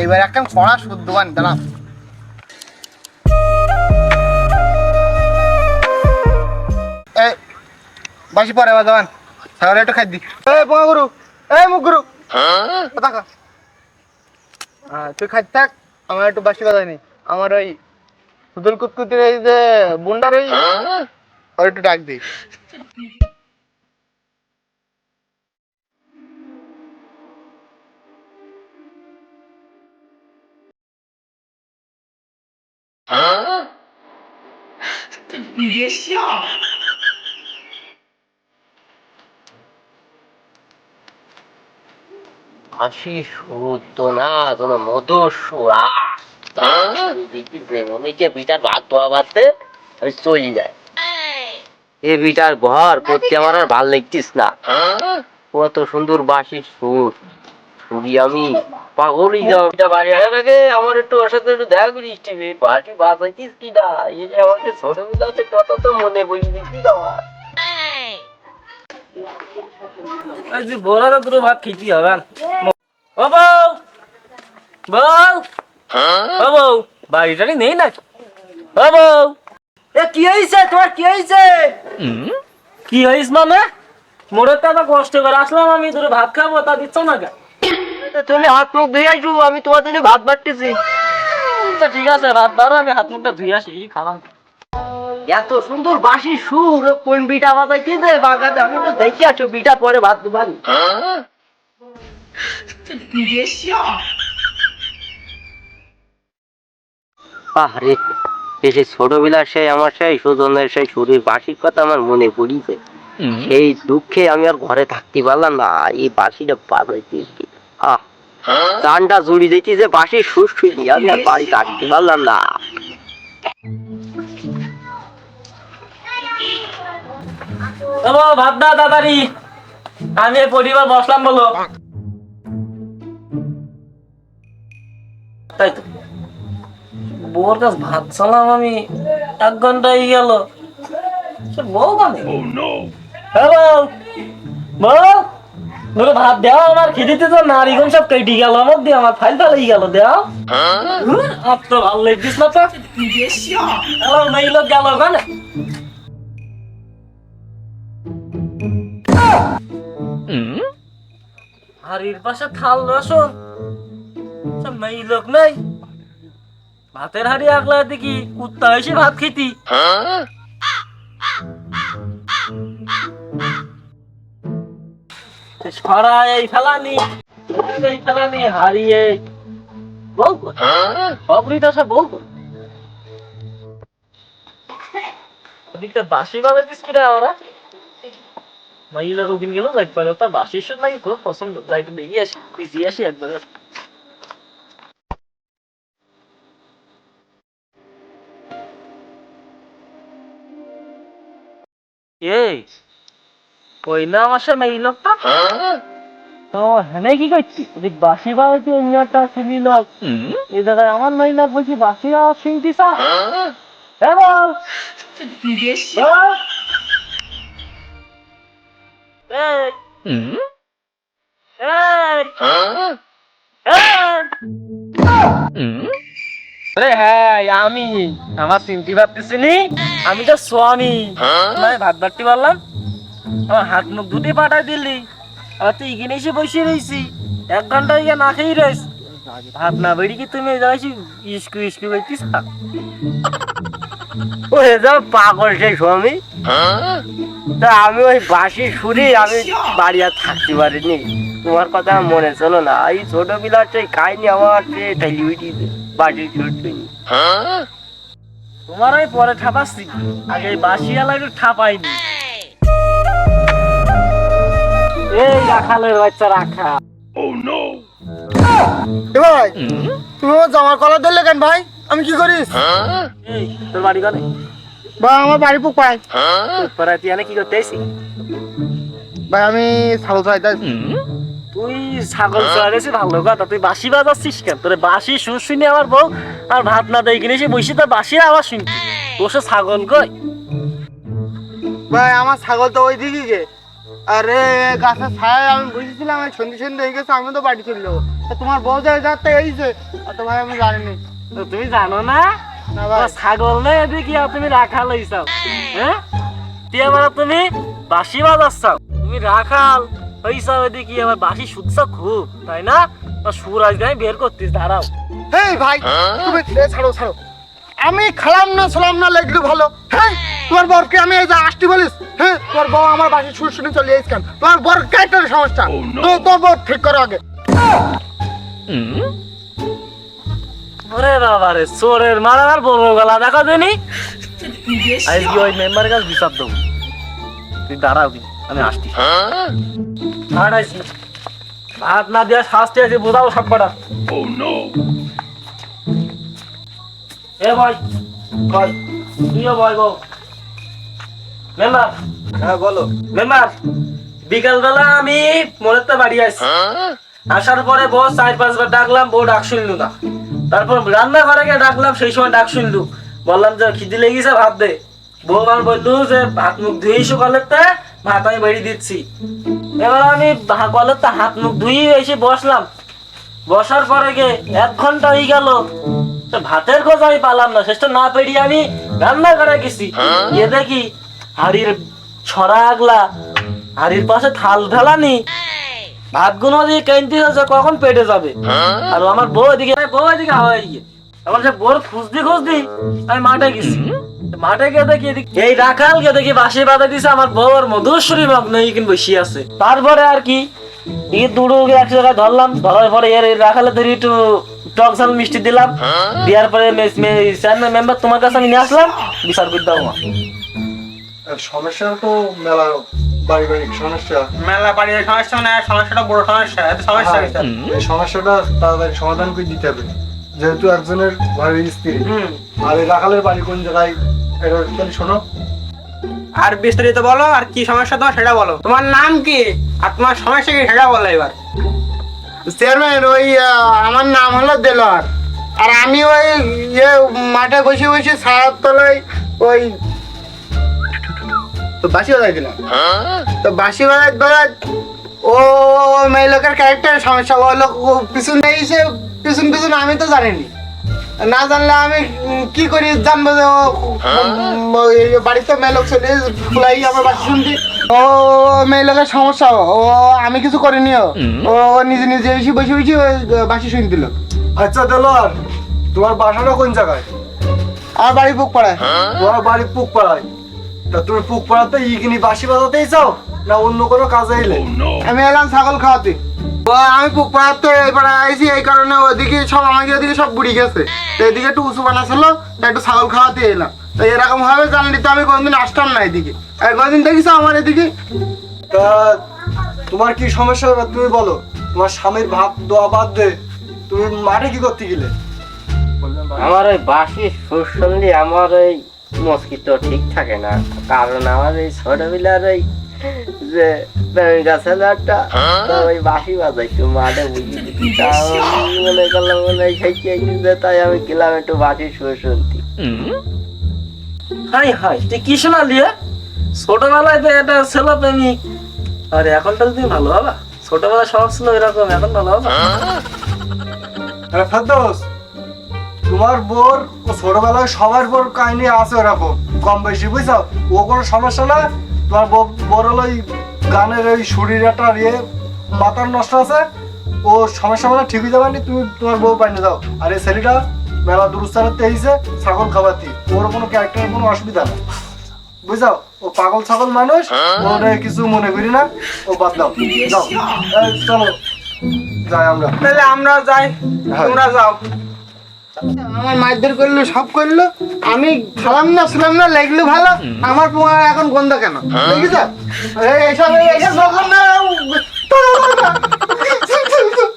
এইবার একটা কড়া শুদ্ধ বান দাঁড়া। এই বাসি পরে একটু খাই দি। পোঙা গুরু এই মুখ গুরু। কথা হ্যাঁ তুই খাই থাক আমার একটু বাসি বাজাই নি। আমার ওই সুদল কুতকুতির এই যে বুন্ডার ওই ওর একটু ডাক দিই। হাসি সুর তো না কোনো মধুর সুর আহ! বিটার ভাত তোয়া ভাতে আমি চলে যায় এ বিটার ঘর করতে আমার আর ভালো লাগতিস না। কত সুন্দর বাসির সুর। শুনি আমি। পাগলই যাও এটা বাড়ি। আসার আগে আমার একটু ওর সাথে একটু দেখা করিস টিভি বাসি বাজাইতিস কি না? এই যে আমাকে ছোটবেলাতে কত তো মনে বই দিচ্ছিস আমার আজ বড় তো ভাত খেতে হবে ও বউ বউ। ও বউ বাড়িটারি নেই নাকি? ও বউ এ কি হয়েছে তোমার কি হয়েছে কি হয়েছ মানে? মোড়ের তো এত কষ্ট করে আসলাম আমি দুটো ভাত খাব তা দিচ্ছ না কেন? তুমি হাত মুখ ধুয়ে আসব আমি তোমার জন্য ভাত বাড়তেছি। তা ঠিক আছে ভাত বারো আমি হাত মুখটা ধুয়ে আসি খালাম। এত সুন্দর বাসি সুর কোন বিটা বাজাইতে দে বাগাতে আমি তো দেখি আছো বিটা পরে ভাত দুবারি আরে সেই ছোটবেলার সেই আমার সেই সুজনের সেই সুরের বাসির কথা আমার মনে পড়িছে। সেই দুঃখে আমি আর ঘরে থাকতে পারলাম না এই বাসিটা বাজাইতে আহ গানটা জুড়ি দিচ্ছি যে সুর শুনি আমি আর বাড়ি থাকতে পারলাম না। ভাত দাও তাড়াতাড়ি আমি পরিবার বসলাম বলো। তাই তো। বউর কাছে ভাত চালাম আমি এক ঘণ্টা হয়ে গেল বউ মানে হ্যাঁ বউ বউ ভাত দেও আমার খেতে তো নারীগণ সব কেটে গেল আমার দিয়ে আমার ফাইল ফালাই গেল দেও। আর তো ভালো লাগছিস না তো হ্যালো মেয়ে লোক গেল ওখানে। হাড়ির পাশে থাল রসুন। সব মেয়ে লোক নাই। ভাতের হাড়ি আগলা দেখি কুত্তা এসে ভাত খেতি। বাসি বাজে দিস আমরা। মাইলা রোগিন গেল পারে। তার বাসির সাথে নাকি খুব পছন্দ। যাই দেখি আসি বিজি আসি একবার। এই না আমার সাথে এই লোকটা? তো হ্যাঁ কি করছি? ওদিক বাসি বাজে অন্য একটা শুনি লোক। এই জায়গায় আমার নই না বলছি বাসি আওয়াজ শুনতিস হ্যাঁ? বল। বল। এই। এই। হ্যাঁ আমি। আমার আমি তো স্বামী। ভাত পারলাম আমার হাত মুখ দুটি পাঠাই দিলি। আর তুই এখানে এসে বসে রয়েছি, এক ঘণ্টা ইয়ে না খেয়ে ভাত না কি তুমি যাইছি ইস্কু ইস্কু করতিস ও পাগল সেই স্বামী। তা আমি ওই বাসি শুনি আমি বাড়ি আর থাকতে পারিনি। তোমার কথা মনে চলো না। এই ছোটবেলার সেই কাহিনি আমার সুর শুনি তোমার আমি পরে ঠাপাচ্ছি আগে বাসিয়ালা একটু ঠাপাইনি এই রাখালের বাচ্চা রাখা এ ভাই তুমি আমার জামার কলার ধরলে কেন ভাই? আমি কি করিস এই তোর বাড়ি গনে ভাই আমার বাড়ি পুক পাই তোরা তুই এনে কি করতে ভাই আমি তুই ছাগল চড়াইছি ভালো কথা তুই বাসি বাজাচ্ছিস কেন? তোর বাসি সুর শুনি আমার বউ আর ভাত না দেয় কিনে সে বসে তোর বাসির আওয়াজ শুনছি বসে ছাগল কই? ভাই আমার ছাগল তো ওই দিকে গে। আরে গাছের ছায় আমি বুঝেছিলাম আমি সন্ধে সন্ধে হয়ে গেছে আমি তো বাড়ি চলে যাব। তোমার বউ যায় যাতে এইছে আর তো ভাই আমি জানিনি তো তুমি জানো না? ছাগল না এদিকে তুমি রাখাল হইছাও? হ্যাঁ? দিয়ে আবার তুমি বাঁশি বাজাচ্ছাও? তুমি রাখাল। হইছাও এদিকে আবার বাঁশি শুনছো খুব তাই না? সুর আজকে আমি বের করতিস দাঁড়াও। হেই ভাই তুমি এ ছাড়ো ছাড়ো। আমি খালাম না সালাম না লাগল ভালো। হ্যাঁ তোমার বরকে আমি এই যে আসতে বলিস? হ্যাঁ তোমার বউ আমার বাসি সুর শুনে চলে যাইস কেন? তোমার বর কেটার সমস্যা। তো তোর বর ঠিক করো আগে। ওরে বাবা রে চোরের মারার বড় গলা দেখো তুমি আজকে ওই মেম্বার কাছে বিচার দেবো। তুই দাঁড়াও কি আমি আসছি। দাঁড়াইছি ভাত না দেওয়া শাস্তি আছে বোঝাও সব কটা। এ ভাই ভাই তুইও ভাই গো মেম্বার হ্যাঁ বলো। মেম্বার বিকালবেলা আমি বাড়ি আসছি আসার পরে বস চার পাঁচবার ডাকলাম বউ ডাক শুনলু না। তারপর রান্না ঘরে গিয়ে ডাকলাম সেই সময় ডাক শুনলু। বললাম যে খিদি লেগেছে ভাত দে। বউ আমার বললু যে ভাত মুখ ধুই সকালের আমি বেরিয়ে দিচ্ছি। এবার আমি ভা- হাত মুখ ধুই এসে বসলাম। বসার পরে গে, এক ঘণ্টা হয়ে গেল। ভাতের খোঁজ আমি পালাম না শেষটা না পেরিয়ে আমি রান্না করে গেছি। গিয়ে দেখি হাড়ির ছড়া আগলা, হাড়ির পাশে থাল ঢালানি। ভাতগুলো দিয়ে কেনতে হচ্ছে কখন পেটে যাবে? আর আমার বউ এদিকে বউ এদিকে হাওয়া এখন সে বোর খুঁজদি খুঁজদি আমি মাঠে গেছি। মাঠে গিয়ে দেখি এদিকে এই রাখাল গিয়ে দেখি বাসি বাঁধা দিছে আমার মগ্ন কিন্তু বসে আছে। তারপরে আর কি এই এক জায়গায় ধরলাম ধরার পরে এর রাখালে ধরি একটু টক ঝাল মিষ্টি দিলাম। দেওয়ার পরে চেয়ারম্যান মেম্বার তোমার কাছে আমি নিয়ে আসলাম বিচার করে দাও আমার। সমস্যা তো মেলা পারিবারিক সমস্যা। মেলা বাড়ির সমস্যা মানে সমস্যাটা বড় সমস্যা এত সমস্যা এই সমস্যাটা তাড়াতাড়ি সমাধান করে দিতে হবে। যেহেতু একজনের বাড়ির স্ত্রী আর এই রাখালের বাড়ি কোন জায়গায়? শোনো। আর বিস্তারিত বলো আর কি সমস্যা তোমার সেটা বলো। তোমার নাম কি? আর তোমার সমস্যা কি সেটা বলো এবার। চেয়ারম্যান ওই আমার নাম হলো দেলোয়ার। আর আমি ওই ইয়ে মাঠে বসে বসে ছায়ার তলায় ওই তো বাসি বাজাই দিলাম তো বাসি বাজাই বাজাই ও মেয়ে লোকের ক্যারেক্টার সমস্যা। ও লোক ও পিছন দিয়েছে পিছন পিছন আমি তো জানিনি। না জানলে আমি কি করি জানব যে ও বাড়িতে মেয়ে লোক চলে ফুলাই আমার বাসি শুনছি ও মেয়ে লোকের সমস্যা ও আমি কিছু করিনি ও। ও নিজে নিজে এসে বসে বসে বাসি শুনে দিল। আচ্ছা দেলোয়ার তোমার বাসাটা কোন জায়গায়? আমার বাড়ি বুক পড়ায় তোমার বাড়ি পুক পাড়ায় তা তুমি পুক পাড়াতে ইগিনি বাসি বাজাতেই চাও না অন্য কোনো কাজে এলে? আমি এলাম ছাগল খাওয়াতে। আমি পুক পাড়াতে এবার আইসি এই কারণে ওদিকে সব আমাকে ওদিকে সব বুড়ি গেছে। তো এদিকে একটু উঁচু বানাছিল একটু ছাগল খাওয়াতে এলাম। তো এরকম ভাবে জানলি তো আমি কোনদিন আসতাম না এদিকে। আর কোনদিন দেখিস আমার এদিকে? তা তোমার কি সমস্যা এবার তুমি বলো। তোমার স্বামীর ভাত দোয়া বাদ দে তুমি মাঠে কি করতে গেলে? আমার ওই বাসি সুর আমার ওই মস্কিটো ঠিক থাকে না। কারণ আমার এই ছোটবেলার ওই যে তো ওই বাজাইতো মাঠে বুঝি। মনে করলাম মনে হয় যে তাই আমি গেলাম একটু বাসি সুর শুনতে। হাই হাই তুই কি শোনালি ছোটবেলায় তো এটা ছিল প্রেমিক। আর এখনটা তুমি ভালো হবা ছোটবেলায় সব ছিল এরকম এখন ভালো হবা? ফেরদৌস তোমার বোর ও ছোটবেলায় সবার বোর কাহিনী আছে ওরকম। কম বেশি বুঝছ? ও কোনো সমস্যা না? তোমার হলো ওই গানের ওই শরীর একটা ইয়ে মাথার নষ্ট আছে ও সমস্যা মানে ঠিক হয়ে যাবে নি, তুমি তোমার বউ পাইনে যাও আর এই ছেলেটা মেলা দুরুস্তানাতে এসেছে ছাগল খাওয়াতি। ওর কোনো ক্যারেক্টারের কোনো অসুবিধা না বুঝাও? ও পাগল ছাগল মানুষ ওর কিছু মনে করি না ও বাদ দাও। যাও। চলো। যাই আমরা। তাহলে আমরা যাই। তোমরা যাও। আমার মারধর করল সব করল। আমি খালাম না শুনলাম না লাগল ভালো। আমার পোঙা এখন গন্ধ কেন? দেখিস এইসব এইসব না